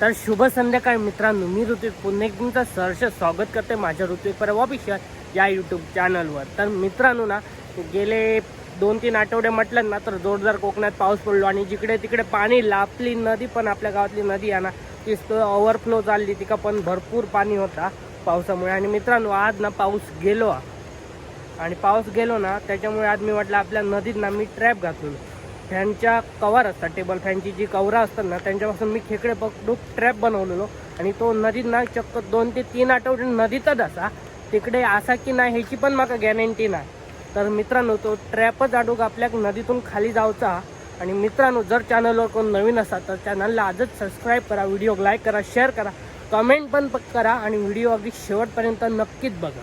तर शुभ संध्याकाळ मित्रांनो. मी ऋत्विक पुन्हा एक तुमचं सहर्ष स्वागत करते माझ्या ऋत्विक परब ऑफिशियल या यूट्यूब चॅनलवर तर मित्रांनो ना गेले दोन तीन आठवडे म्हटलं ना तर जोरदार कोकणात पाऊस पडलो आणि जिकडे तिकडे पाणी लापली नदी पण आपल्या गावातली नदी आहे ना ती ओव्हरफ्लो चालली तिका पण भरपूर पाणी होता पावसामुळे. आणि मित्रांनो आज ना पाऊस गेलो. आणि पाऊस गेलो ना त्याच्यामुळे आज मी म्हटलं आपल्या नदीत ना मी ट्रॅप घातलो फॅनच्या कवर असतात टेबल फॅनची जी कवरं असतात ना त्यांच्यापासून मी खेकडे पकडून ट्रॅप बनवलेलो. आणि तो नदीत ना चक्क दोन ते तीन आठवडे नदीतच असा. तिकडे असा की नाही ह्याची पण माका गॅरंटी नाही. तर मित्रांनो तो ट्रॅपच अडूक आपल्या नदीतून खाली जाऊचा. आणि मित्रांनो जर चॅनलवर कोण नवीन असा तर चॅनलला आजच सबस्क्राईब करा व्हिडिओ लाईक करा शेअर करा कमेंट पण करा आणि व्हिडिओ अगदी शेवटपर्यंत नक्कीच बघा.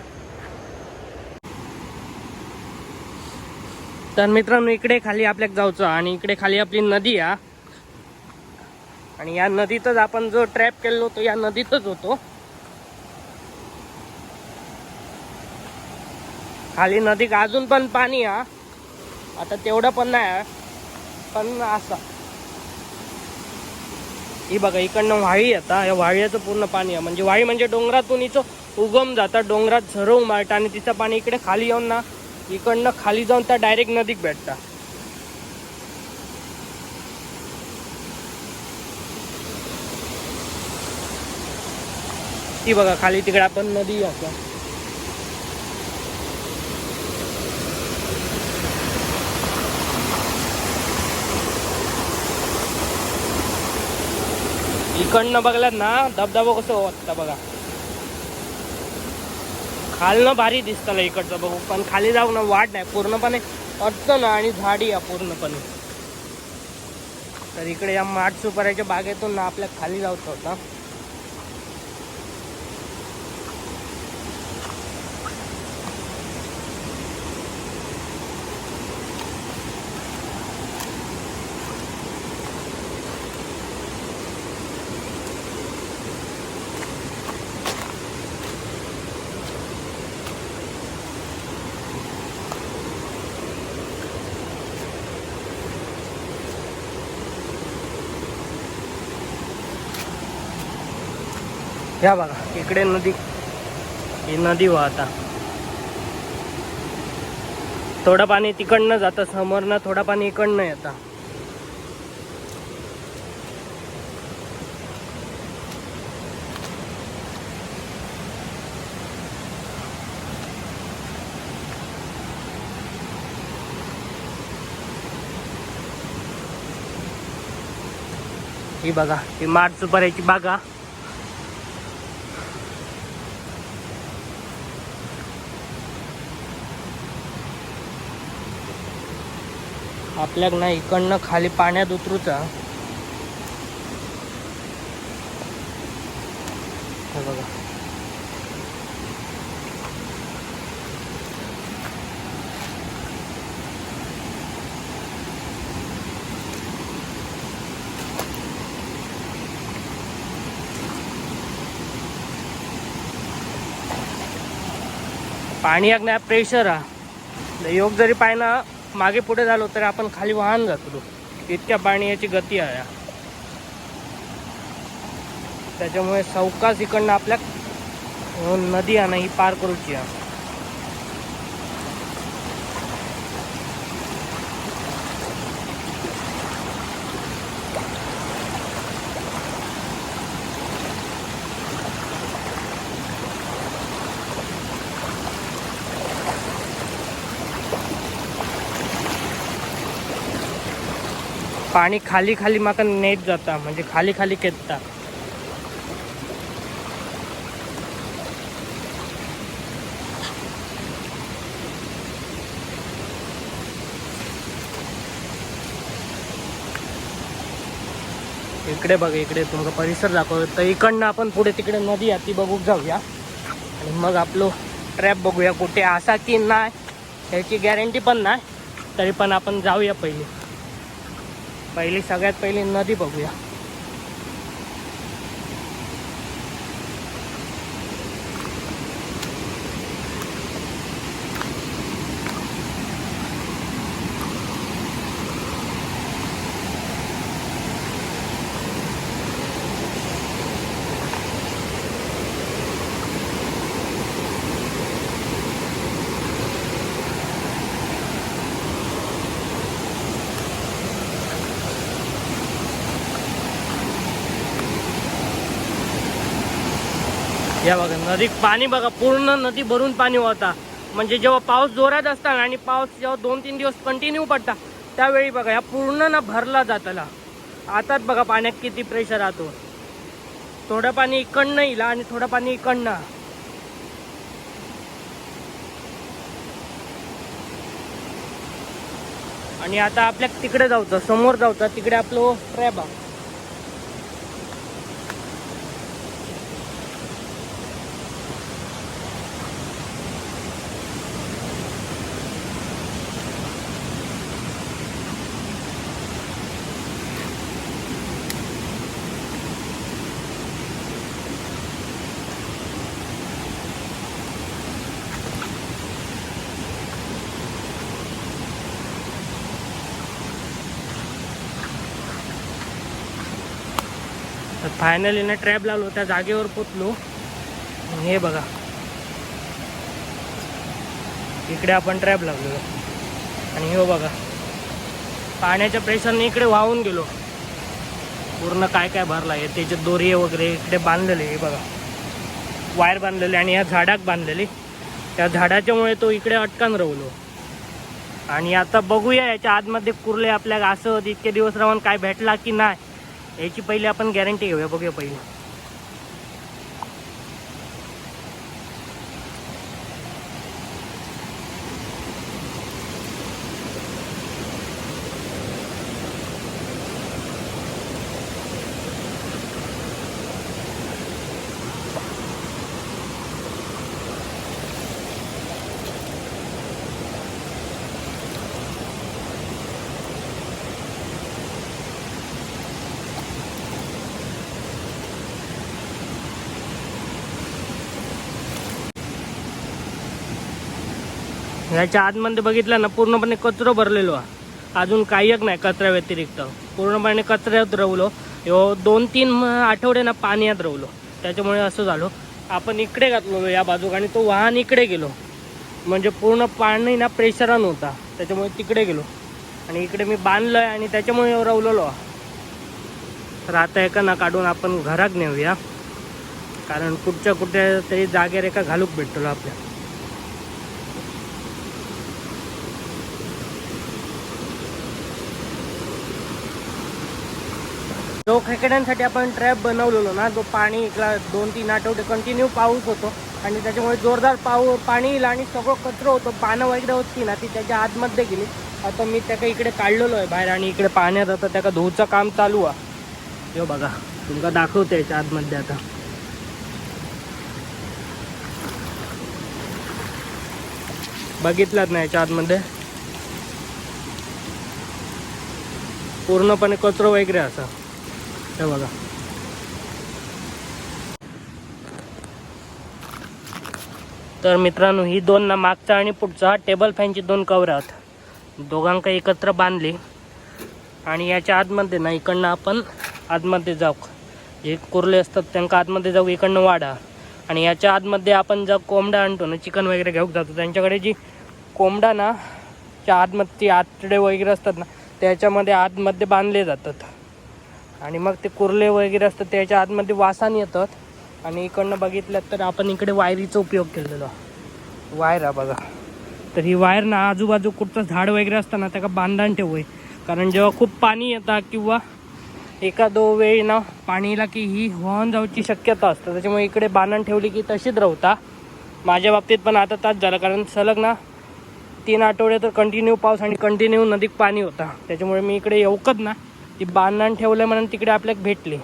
तर मित्रांनो इकडे खाली आपल्याक जाऊचं आणि इकडे खाली आपली नदी आहे आणि या नदीतच आपण जो ट्रॅप केलेलो होतो या नदीतच होतो. खाली नदी अजून पण पाणी आ. आता तेवढं पण नाही आहे. पण असं. ही बघा इकडनं वाळी आता या वाळ्याचं पूर्ण पाणी आहे म्हणजे वाळी म्हणजे डोंगरातून हिचं उगम जातात डोंगरात झरव मारतं आणि तिचं पाणी इकडे खाली येऊन ना इकडनं खाली जाऊन त्या डायरेक्ट नदीत भेटता. ती बघा खाली तिकडे आपण नदी असं इकडनं बघलात ना धबधबा कसं वाटतं बघा. खालनं भारी दिसतं इकडचं बघू पण खाली जाऊ ना वाट नाही पूर्णपणे अडचण आणि झाडी आहे पूर्णपणे. तर इकडे या माठ सुपाऱ्याच्या बागेतून ना आपल्या खाली जाऊचं होता या बघा इकडे नदी ही नदी वाहता. थोडं पाणी तिकडनं जातं समोरनं थोडं पाणी इकडनं येतं. ही बघा ही माठ सुपाऱ्याची बागा. आपल्याक ना इकडनं खाली पाण्यात उतरूचा. बघा. पाणी एक नाही प्रेशर हा योग जरी पाहिना मागे पुढे झालो तर आपण खाली वाहन जातो. इतक्या पाण्याची गती आहे. त्याच्यामुळे सावकाश इकडनं आपल्या नदी आहे ना ही पार करूची आहे. पाणी खाली खाली माका नेट जाता म्हणजे खाली खाली खेचता. इकडे बघा इकडे तुमचा परिसर दाखवतो. तर इकडनं आपण पुढे तिकडे नदी आहे ती बघू जाऊया. आणि मग आपलं ट्रॅप बघूया कुठे असा की नाही ह्याची गॅरंटी पण नाही तरी पण आपण जाऊया पहिले. पहिली सगळ्यात पहिली नदी बघूया. या बघा नदीत पाणी बघा पूर्ण नदी भरून पाणी होता म्हणजे जेव्हा पाऊस जोरात असता आणि पाऊस जेव्हा दोन तीन दिवस कंटिन्यू पडता त्यावेळी बघा या पूर्ण ना भरला जाताला. आताच बघा पाण्यात किती प्रेशर राहतो. थोडं पाणी इकडनं येईल आणि थोडं पाणी इकडनं. आणि आता आपल्या तिकडे जाऊचं समोर जाऊचं तिकडे आपलं ट्रॅप आहे. तर फायनली ना ट्रॅप लावलो त्या जागेवर पोचलो. हे बघा. इकडे आपण ट्रॅप लावलेलो. आणि हो बघा. पाण्याच्या प्रेशरने इकडे वाहून गेलो. पूर्ण काय काय भरला आहे त्याचे दोरी वगैरे इकडे बांधलेले हे बघा. वायर बांधलेले आणि या झाडाक बांधलेली. त्या झाडाच्यामुळे तो इकडे अटकान राहलो. आणि आता बघूया याच्या आतमध्ये कुर्ले आपल्या असं इतके दिवस राहून काय भेटला की नाही. याची पहिले आपण गॅरंटी घेऊया बघूया पहिले. ह्याच्या आतमध्ये बघितलं ना पूर्णपणे कचरो भरलेलो हा अजून काही एक नाही कचऱ्या व्यतिरिक्त. पूर्णपणे कचऱ्यात रवलो. हो दोन तीन आठवडे ना पाण्यात रवलो. त्याच्यामुळे असं झालो. आपण इकडे घातलो या बाजूक आणि तो वाहन इकडे गेलो. म्हणजे पूर्ण पाणी ना प्रेशरान होता. त्याच्यामुळे तिकडे गेलो. आणि इकडे मी बांधलोय आणि त्याच्यामुळे रवलेलो तर आता एका ना काढून आपण घरात नेऊया. कारण कुठच्या कुठे तरी जागेवर एका घालूक भेटतो आपल्या तो खेकड्यांसाठी आपण ट्रॅप बनवलेलो ना तो पाणी इकला दोन तीन आठवडे कंटिन्यू पाऊस होतो. आणि त्याच्यामुळे जोरदार पाऊ पाणी येईल आणि सगळं कचरं होतं. पानं वगैरे होती ना ती त्याच्या आतमध्ये गेली. आता मी त्याका इकडे काढलेलो आहे बाहेर आणि इकडे पाण्यात आता त्याका धुवचं काम चालू आहे. हे बघा तुमका दाखवते याच्या आतमध्ये आता. बघितलात ना याच्या आतमध्ये? पूर्णपणे कचरो वगैरे असा. हे बघा. तर मित्रांनो ही दोन ना मागचा आणि पुढचा. टेबल फॅनची दोन कवर आहेत. दोघांका एकत्र बांधली. आणि याच्या आतमध्ये ना इकडनं आपण आतमध्ये जाऊ. जे कुर्ले असतात त्यांना आतमध्ये जाऊ इकडनं वाढा. आणि याच्या आतमध्ये आपण जर कोंबडा आणतो ना चिकन वगैरे घेऊन जातो. त्यांच्याकडे जी कोंबडा ना च्या आतमध्ये ती आतडे वगैरे असतात ना त्याच्यामध्ये आतमध्ये बांधले जातात. आणि मग ते कुर्ले वगैरे असतं त्याच्या आतमध्ये वासान येतात. आणि इकडनं बघितलं तर आपण इकडे वायरीचा उपयोग केलेला वायर आहे बघा. तर ही वायर ना आजूबाजू कुठचं झाड वगैरे असतं ना त्याला बांधण ठेवूय कारण जेव्हा खूप पाणी येतं किंवा एका दो वेळी ना पाणीला की ही वाहून जाऊची शक्यता असतं. त्याच्यामुळे इकडे बांधण ठेवली की तशीच राहता. माझ्या बाबतीत पण आता तास झालं कारण सलग ना तीन आठवडे तर कंटिन्यू पाऊस आणि कंटिन्यू नदीत पाणी होता. त्याच्यामुळे मी इकडे येऊकत ना. ती बांधण ठेवलं म्हणून तिकडे आपल्याला भेटली.